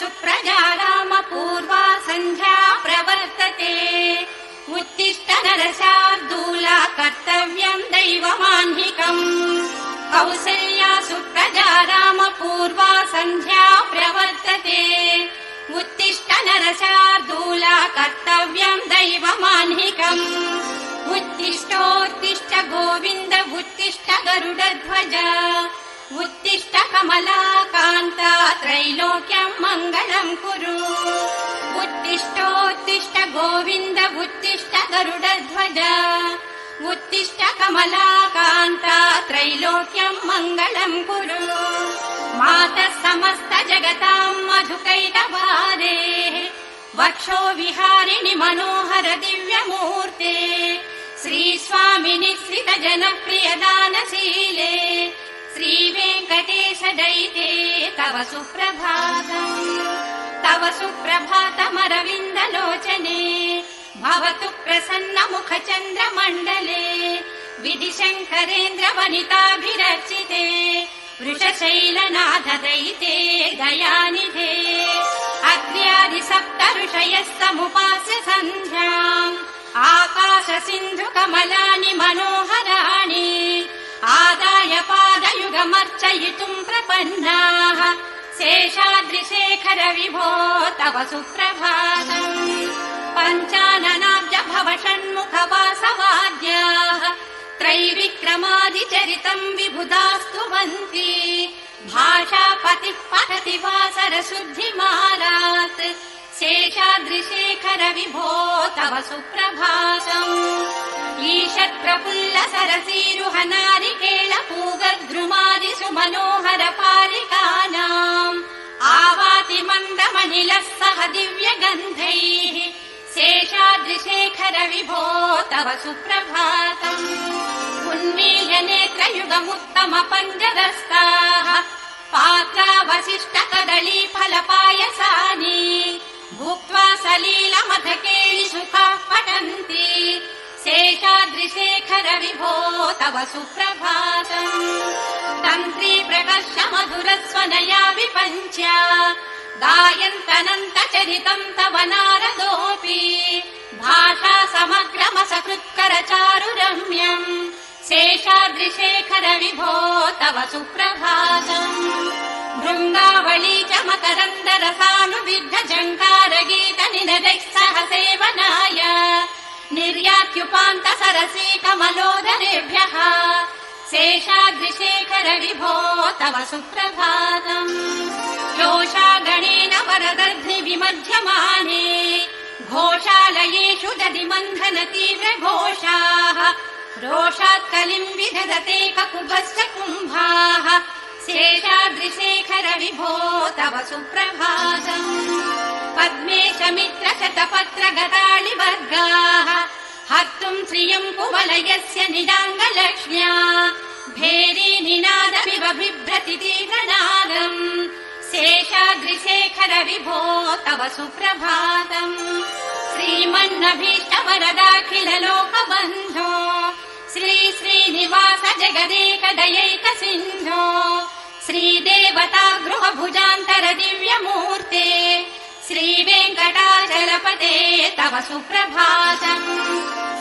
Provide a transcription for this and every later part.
सुप्रजा राम सन्ध्या प्रवर्तते। उत्तिष्ठ नरशार्दूला कर्तव्यम् दैवमाह्निकम् कौसल्या सुप्रजा राम सन्ध्या प्रवर्तते। उत्तिष्ठ नरशार्दूला कर्तव्यम् दैवमाह्निकम् उत्तिष्ठोत्तिष्ठ गोविन्द उत्तिष्ठ गरुडध्वज उत्तिष्ठ कमलाकान्ता त्रैलोक्यम् मङ्गलम् कुरु। उत्तिष्ठोत्तिष्ठ गोविन्द उत्तिष्ठ गरुडध्वज उत्तिष्ठ कमलाकान्ता त्रैलोक्यम् मङ्गलम् कुरु। मातः समस्त जगताम् मधुकैटभारेः वक्षो विहारिणि मनोहर दिव्यमूर्ते। श्रीस्वामिनि स्रित जनप्रियदानशीले दयिते तव सुप्रभातम् तव सुप्रभातमरविन्दलोचने भवतु प्रसन्न मुख चन्द्रमण्डले विधिशङ्करेन्द्र वनिताभिरचिते वृषशैलनाथ दयिते दयानिधे। अग्र्यादि सप्त ऋषयः समुपास्य सन्ध्याम् आकाश सिन्धु कमलानि मनोहराणि आदाय पादयुगमर्चयितुम् प्रपन्नाः शेषाद्रिशेखर विभो तव सुप्रभातम्। पञ्चाननाब्ज भव षण्मुख वासवाद्याः त्रैविक्रमादिचरितम् विबुधास्तुवन्ति भाषापतिः पठति वासर शुद्धिमालात् शेषाद्रिशेखर विभो तव सुप्रभातम्। ईषत् प्रफुल्ल सरसीरुह नारिकेळ पूगद्रुमादि सुमनोहर पालिकानाम् आवाति मन्दमनिलः सह दिव्यगन्धैः शेषाद्रिशेखर विभो तव सुप्रभातम्। उन्मील्य नेत्रयुगमुत्तम पञ्चदस्ताः पात्रावशिष्ट कदली फलपायसानि भुक्त्वा सलीलमथकेळि सुखाः पठन्ति। शेषाद्रिशेखर विभो तव सुप्रभातम् तन्त्री प्रकर्ष मधुरस्वनया विपञ्च्या गायन्तनन्त चरितम् तव नारदोऽपि। भाषा समग्रमसकृत्कर चारुरम्यम् शेषाद्रिशेखर विभो तव सुप्रभातम् भृङ्गावळी च मकरन्दरसानुविद्ध जङ्कार गीत निनदैः सह सेवनाय निर्यात्युपान्त सरसी कमलोदरेभ्यः शेषाद्रिशेखर विभो तव सुप्रभातम्। योषा गणेन वरदर्ध्नि विमध्यमाने घोषालयेषु दधि मन्थन तीव्र घोषाः रोषात् कलिम् विदधते ककुभश्च कुम्भाः शेषाद्रिशेखर विभो तव सुप्रभातम् पद्मेश मित्र शतपत्र गताळि वर्गाः श्रियम् कुवलयस्य निडाङ्गलक्ष्म्या भेरी निनादमिव बिभ्रति तीव्रनादम्। शेषाद्रिशेखर विभो तव सुप्रभातम् श्रीमन्नभीष्ट वरदाखिल लोकबन्धो श्री श्रीनिवास जगदेक दयैक सिन्धो श्रीदेवता गृहभुजान्तर दिव्यमूर्ते श्रीवेङ्कटाचलपते तव सुप्रभातम्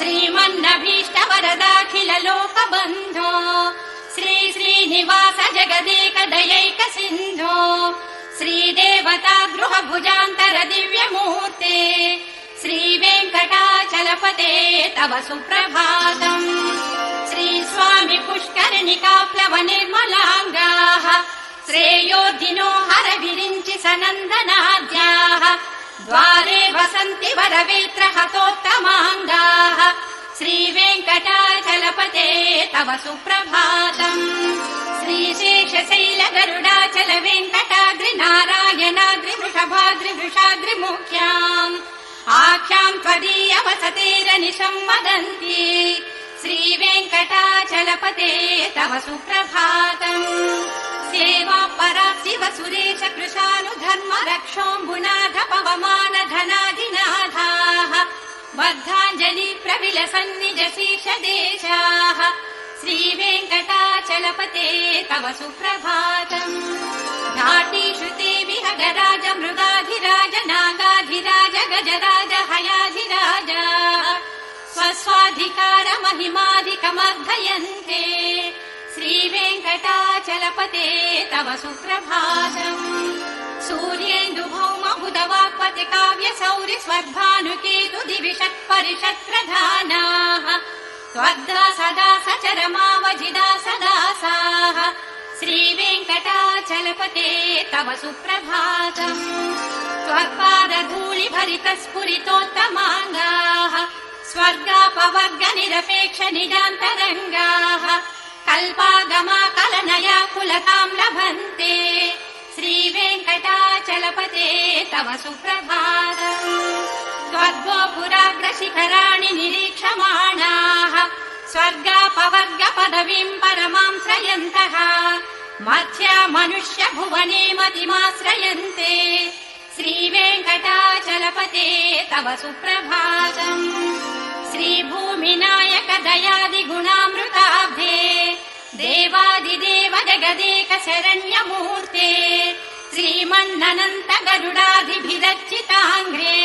श्रीमन्नभीष्ट वरदाखिल लोकबन्धो श्री श्रीनिवास जगदेक दयैक सिन्धो श्रीदेवता गृहभुजान्तर दिव्यमूर्ते श्रीवेङ्कटाचलपते तव सुप्रभातम् श्रीस्वामि पुष्करिणिकाप्लव निर्मलाङ्गाः श्रेयोधिनो हर विरिञ्चि सनन्दनाद्याः। द्वारे वसन्ति वरवेत्र हतोत्तमाङ्गाः श्रीवेङ्कटाचलपते तव सुप्रभातम्। श्रीशेषशैल गरुडाचल वेङ्कटाद्रि नारायणाद्रि वृषभाद्रि वृषाद्रिमुख्याम् आख्याम् त्वदीय वसतेरनिशम् वदन्ति श्रीवेङ्कटाचलपते तव सुप्रभातम्। सेवा परा शिव सुरेश कृशानुधर्म रक्षोऽम्बुनाथ पवमान धनाधिनाथाः बद्धाञ्जलि प्रविलसन्निज शीर्ष देशाः। श्रीवेङ्कटाचलपते तव सुप्रभातम्। घाटीषु ते खगराज स्वस्वाधिकार महिमाधिकमर्धयन्ते श्रीवेङ्कटाचलपते तव सुप्रभातम् सूर्येन्दुभौम बुधवाक्पति काव्य सौरि स्वर्भानुकेतु दिविषत् परिषत् प्रधानाः त्वद्दा सदा सचरमावजिदा सदासाः श्रीवेङ्कटाचलपते तव सुप्रभातम् त्वत्पादधूलि भरित स्फुरितोत्तमाङ्गाः स्वर्गापवर्ग निरपेक्ष निजान्तरङ्गाः कल्पागमा कलनया कुलताम् लभन्ते। श्रीवेङ्कटाचलपते तव सुप्रभातम् त्वद्गोपुराग्रशिखराणि निरीक्षमाणाः। स्वर्गापवर्ग पदवीम् परमाम् श्रयन्तः मध्या मनुष्य भुवने मतिमाश्रयन्ते। श्रीवेङ्कटाचलपते तव सुप्रभातम् श्रीभूमिनायक दयादिगुणामृताब्धे देवादिदेव जगदेक शरण्यमूर्ते श्रीमन्ननन्त गरुडाधिभिरर्चिताङ्घ्रे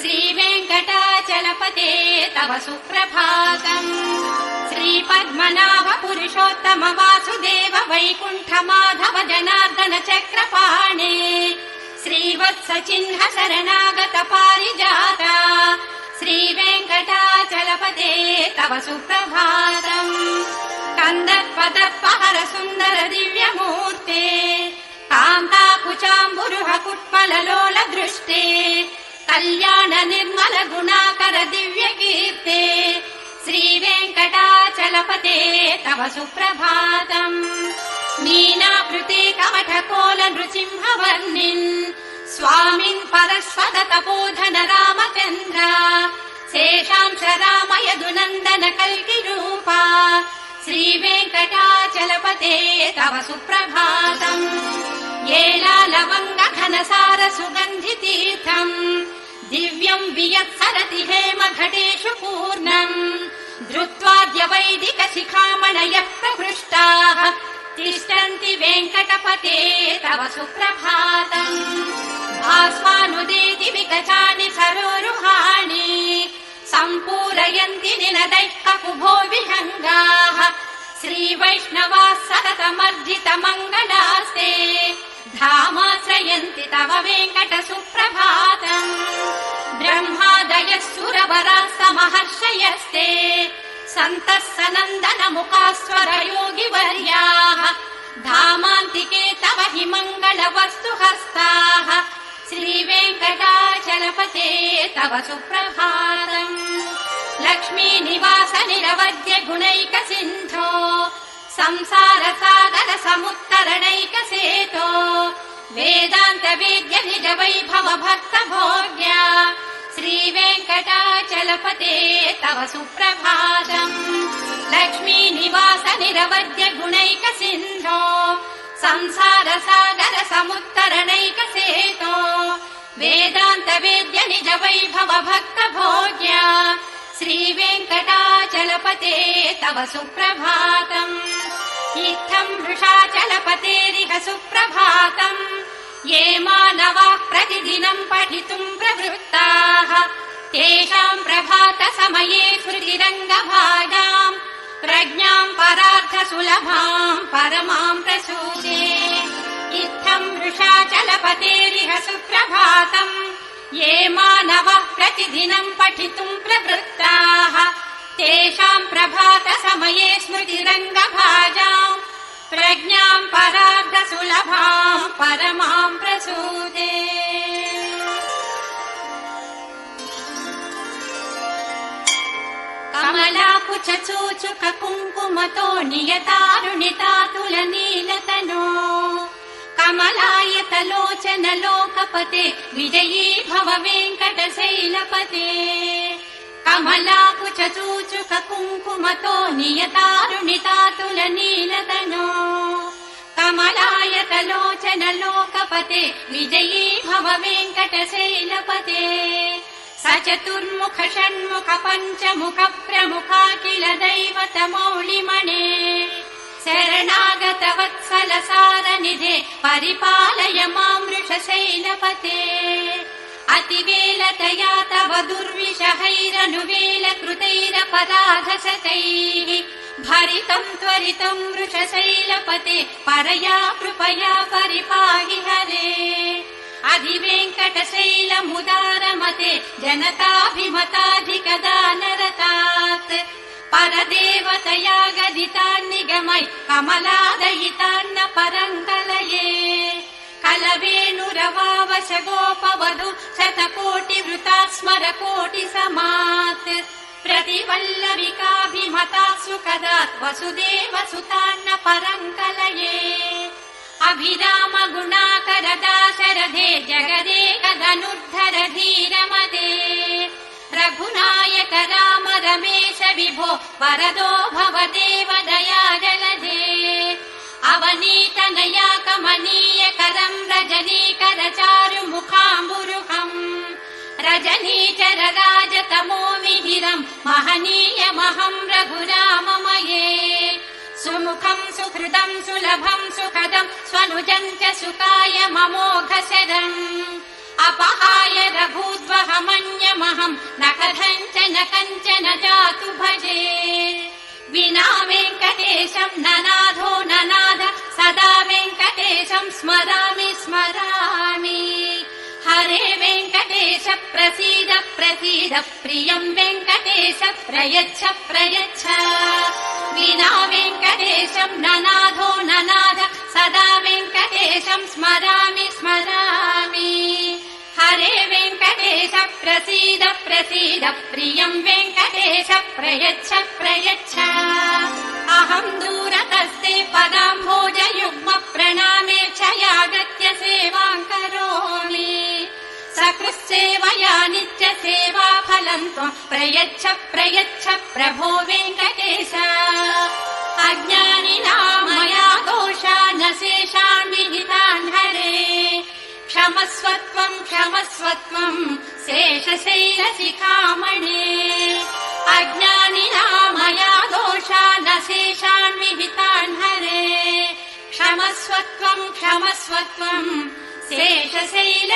श्रीवेङ्कटाचलपते तव सुप्रभातम्। श्रीपद्मनाभ पुरुषोत्तम वासुदेव वैकुण्ठ माधव जनार्दन चक्रपाणे श्रीवत्स चिह्न शरणागत पारिजाता श्रीवेङ्कटाचलपते तव सुप्रभातम्। कन्दर्पदर्पहर सुन्दर दिव्यमूर्ते कान्ताकुचाम्बुरुह कुट्मललोल दृष्टे कल्याण निर्मल गुणाकर दिव्य कीर्ते श्रीवेङ्कटाचलपते तव सुप्रभातम्। मीनाकृते कमठकोल नृसिंहवर्णिन् स्वामिन् परस्वद तपोधन रामचन्द्र शेषांश रामयदुनन्दन कल्किरूपा श्रीवेङ्कटाचलपते तव सुप्रभातम् येलालवङ्ग घनसार सुगन्धितीर्थम् दिव्यम् वियत्सरति हेम घटेषु पूर्णम्। धृत्वाद्य वैदिक शिखामणयः प्रहृष्टाः तिष्ठन्ति वेङ्कटपते तव सुप्रभातम्। भास्वानुदेति विगतानि सरोरुहाणि सम्पूरयन्ति निनदैः ककुभो विहङ्गाः। श्रीवैष्णवाः सततमर्जित मङ्गलास्ते धामाश्रयन्ति तव वेङ्कट सुप्रभातम् ब्रह्मादयः सुरवराः समहर्षयस्ते सन्तः सनन्दन मुखास्वर योगिवर्याः धामान्तिके तव हि मङ्गलवस्तु हस्ताः श्रीवेङ्कटाचलपते तव सुप्रभातम्। लक्ष्मी निवास निरवद्य गुणैक सिन्धो संसार सागर समुत्तरणैक सेतो वेदान्त वेद्य निज वैभव भक्त भोग्या श्रीवेङ्कटाचलपते तव सुप्रभातम् लक्ष्मी निवास निरवद्य गुणैक सिन्धो संसार सागर समुत्तरणैक सेतो वेदान्त वेद्य निज वैभव भक्त भोग्या श्रीवेङ्कटाचलपते तव सुप्रभातम् इत्थम् वृषाचलपतेरिह सुप्रभातम् ये मानवाः प्रतिदिनम् पठितुम् प्रवृत्ताः। तेषाम् प्रभात समये कृतिरङ्गभाजाम् प्रज्ञाम् परार्थ सुलभाम् परमाम् प्रसूते इत्थम् वृषाचलपतेरिह सुप्रभातम् ये मानवः प्रतिदिनम् पठितुम् प्रवृत्ताः। तेषाम् प्रभात समये स्मृतिरङ्गभाजाम् प्रज्ञाम् परार्ध सुलभाम् परमाम् प्रसूते। कमलाकुच चूचुक कुङ्कुमतो नियतारुणितातुल नीलतनो कमलायतलोचन लोकपते विजयी भव वेङ्कटशैलपते कमलाकुच चूचुक कुङ्कुमतो नियतारुणितातुल लोकपते विजयी भव वेङ्कटशैलपते स चतुर्मुख षण्मुख पञ्चमुख प्रमुखा किल दैवत मौलिमणे शरणागत वत्सल सारनिधे परिपालय माम् वृषशैलपते अतिवेलतया कृतैरपराधशतैः भरितम् त्वरितम् वृषशैलपते परया कृपया परिपाहि हरे। अधिवेङ्कटशैलमुदारमते जनताभिमताधिकदानरतात् परदेवतया गदितान्निगमै कमलादयितान्न कलवेणुरवावश गोपवधु शतकोटिवृता स्मर कोटि समात् प्रतिवल्लविकाभिमता सुखदात् वसुदेव सुतान्न परङ्कलये अभिराम गुणाकर दाशरथे जगदेकधनुर्धर धीरमते रघुनायक राम रमेश विभो वरदो भव देव दया जलधे अवनीतनया कमनीय करम् रजनीकर महनीयमहम् रघुराममये सुमुखम् सुहृदम् सुलभम् सुखदम् स्वनुजम् च सुकाय ममोघशरम्। अपहाय रघूद्वहमन्यमहम् न कथञ्चन कञ्चन जातु भजे विना वेङ्कटेशम् ननाथो ननाथ सदा वेङ्कटेशम् स्मरामि स्मरामि। हरे वेङ्कटेश प्रसीद प्रसीद प्रियम् वेङ्कटेश प्रयच्छ प्रयच्छ। विना वेङ्कटेशम् ननाथो ननाथ सदा वेङ्कटेशम् स्मरामि स्मरामि प्रसीद प्रसीद प्रियम् वेङ्कटेश प्रयच्छ प्रयच्छ। अहम् दूरतस्ते पदाम्भोजयुग्म प्रणामे क्षयागत्य सेवाम् करोमि। सकृत्सेवया नित्य सेवा फलम् त्वम् प्रयच्छ प्रयच्छ प्रभो वेङ्कटेश। अज्ञानिना मया दोषा न शेषान् विहितान् हरे क्षमस्वत्वम् क्षमस्वत्वम् शेषशैलशिखामणे। अज्ञानिना मया दोषा न शेषान् विहितान् हरे। क्षमस्वत्वम् क्षमस्वत्वम् शेषशैलशिखामणे।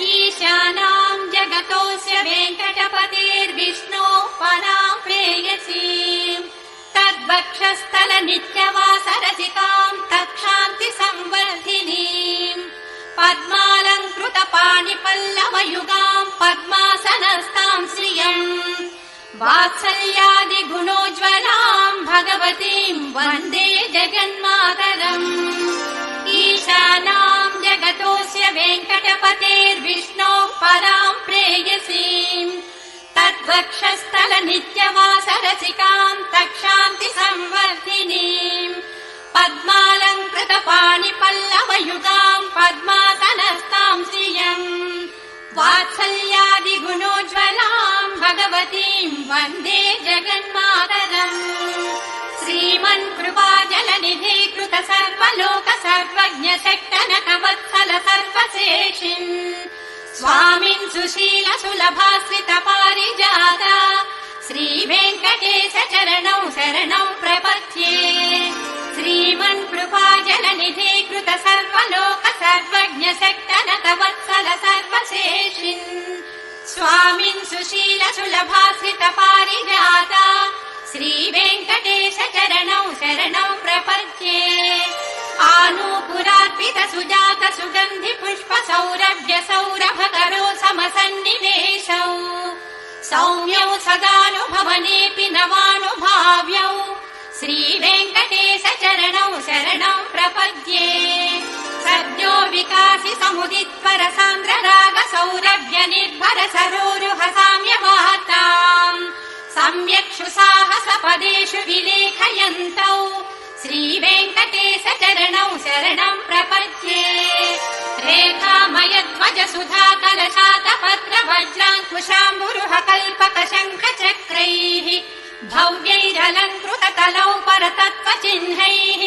ईशानाम् जगतोऽस्य वेङ्कटपतेर्विष्णो पराम् प्रेयसीम् तद्वक्षस्थल नित्यवासरसिकाम् तत्क्षान्ति संवर्धिनीम् पद्मालङ्कृत पाणिपल्लवयुगाम् पद्मासनस्ताम् श्रियम् वात्सल्यादिगुणोज्ज्वलाम् भगवतीम् वन्दे जगन्मातरम्। ईशानाम् जगतोऽस्य वेङ्कटपतेर्विष्णो पराम् प्रेयसीम् तद्वक्षस्थल नित्यवासरसिकाम् तक्षान्ति संवर्धिनीम् पद्मालङ्कृत पाणिपल्लवयुगाम् पद्मासनस्ताम् श्रियम्। वात्सल्यादिगुणोज्ज्वलाम् भगवतीम् वन्दे जगन्मातरम्। श्रीमन् कृपा जलनिधे कृत सर्वलोक सर्वज्ञ शक्तनकवत्सल सर्वशेषिन् स्वामिन् सुशील सुलभाश्रित पारिजाता श्रीवेङ्कटेश चरणौ शरणौ प्रपद्ये श्रीमन् कृपा जलनिधे कृत सर्वलोक सर्वज्ञ शक्तनकवत्सल सर्वशेषिन्। स्वामिन् सुशील सुलभाश्रित पारिजाता श्रीवेङ्कटेश चरणौ शरणौ प्रपद्ये आनूपुरार्पित सुजात सुगन्धि पुष्प सौरभ्य सौरभ सौम्यौ सदानुभवनेऽपि नवानुभाव्यौ। श्रीवेङ्कटेश चरणौ शरणौ प्रपद्ये। सद्यो विकासि समुदित्वर सान्द्र राग सौरभ्य निर्भर सरोरुह साम्यवाताम् सम्यक्षु साहस पदेषु विलेखयन्तौ। श्रीवेङ्कटेश चरणौ शरणम् प्रपद्ये तलौ परतत्त्व चिह्नैः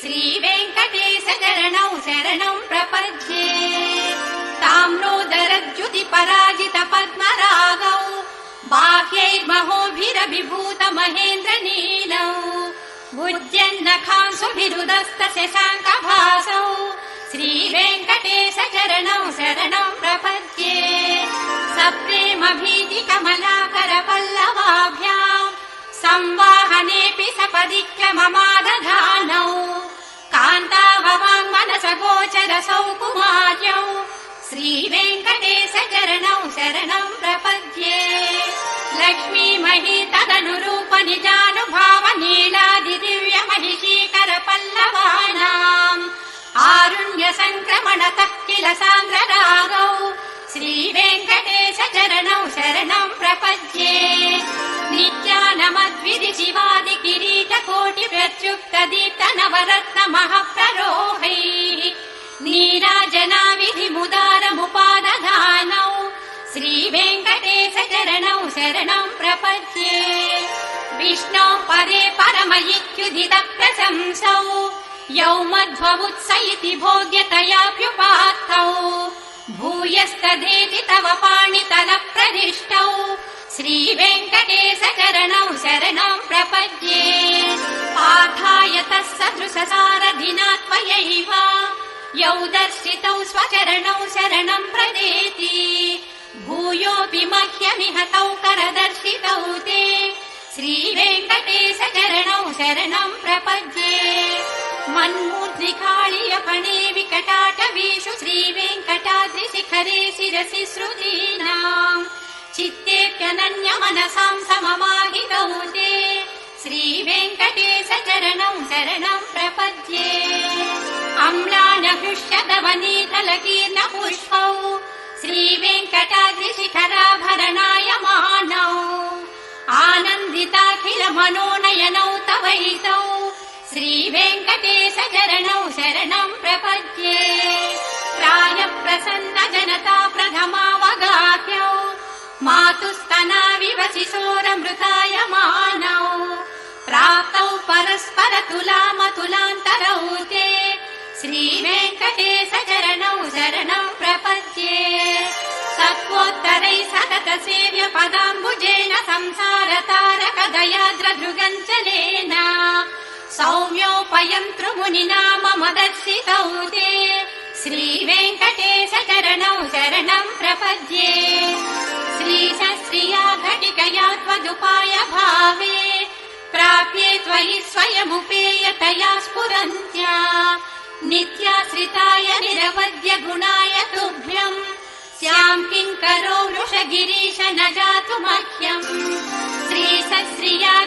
श्रीवेङ्कटेश चरणौ शरणम् प्रपद्ये। ताम्रोदर प्रद्युति पराजित पद्मरागौ बाह्यैर्महोभिरभिभूत महेन्द्र नीलौ भुज्यन्नखांसुभिरुदस्त शशाङ्कभासौ श्रीवेङ्कटेश चरणौ शरणौ प्रपद्ये सप्रेम भीति कमलाकर पल्लवाभ्याम् संवाहनेऽपि सपदि क्रममादधानौ कान्ताभवाङ् मनस गोचर सौकुमार्यौ श्रीवेङ्कटेश चरणौ शरणौ प्रपद्ये लक्ष्मीमही तदनुरूप निजानुभाव नीलादि दिव्य महिषीकर पल्लवानाम् आरुण्य सङ्क्रमणतः किल सान्द्ररागौ श्रीवेङ्कटेश चरणौ शरणौ प्रपद्ये। नित्यानमद्विधि शिवादि किरीट कोटि प्रत्युक्त दीप्त नवरत्न महप्ररोहैः नीराजनाविधि मुदारमुपादधानौ। श्रीवेङ्कटेश चरणौ शरणौ प्रपद्ये। विष्णौ पदे परम इत्युदित प्रशंसौ यौ मध्वमुत्स इति भोग्यतयाप्युपात्तौ भूयस्तधेति तव पाणितल प्रदिष्टौ श्रीवेङ्कटेश चरणौ शरणौ प्रपद्ये। पाठाय तः सदृशसारधिना त्वयैव यौ दर्शितौ स्वचरणौ शरणं प्रदेति। भूयोऽपि मह्यमिह तौ करदर्शितौ ते। श्रीवेङ्कटेश चरणौ शरणं प्रपद्ये मन्मूर्ध्निकाळीयपणे विकटाटवीषु श्रीवेङ्कटाद्रिशिखरे शिरसि श्रुतीनाम्। चित्तेऽप्यनन्य मनसां सममाहितौ ते श्रीवेङ्कटेश चरणौ शरणं प्रपद्ये। अम्लानहृष्यदवनीतलकीर्न पुष्पौ श्रीवेङ्कटाद्रिशिखराभरणाय मानौ आनन्दिताखिल मनोनयनौ तवैतौ श्रीवेङ्कटेश चरणौ शरणं प्रपद्ये। प्राय प्रसन्न जनता प्रथमावगाह्यौ मातुस्तनाविव शिशोरमृताय मानौ। प्राप्तौ परस्पर तुलामतुलान्तरौ ते। श्रीवेङ्कटेश चरणौ शरणौ प्रपद्ये। सत्त्वोत्तरै सतत सेव्य पदाम्बुजेन संसार तारक दयाद्रधृगञ्चलेन सौम्योपयन्तृमुनिना मम दर्शितौ ते श्रीवेङ्कटेश चरणौ शरणं प्रपद्ये। श्रीश श्रिया घटिकया त्वदुपाय भावे प्राप्ये त्वयि स्वयमुपेयतया स्फुरन्त्या। नित्याश्रिताय निरवद्य गुणाय तुभ्यम् स्याम् किङ्करो वृषगिरीश न जातु मह्यम्। श्रीश श्रिया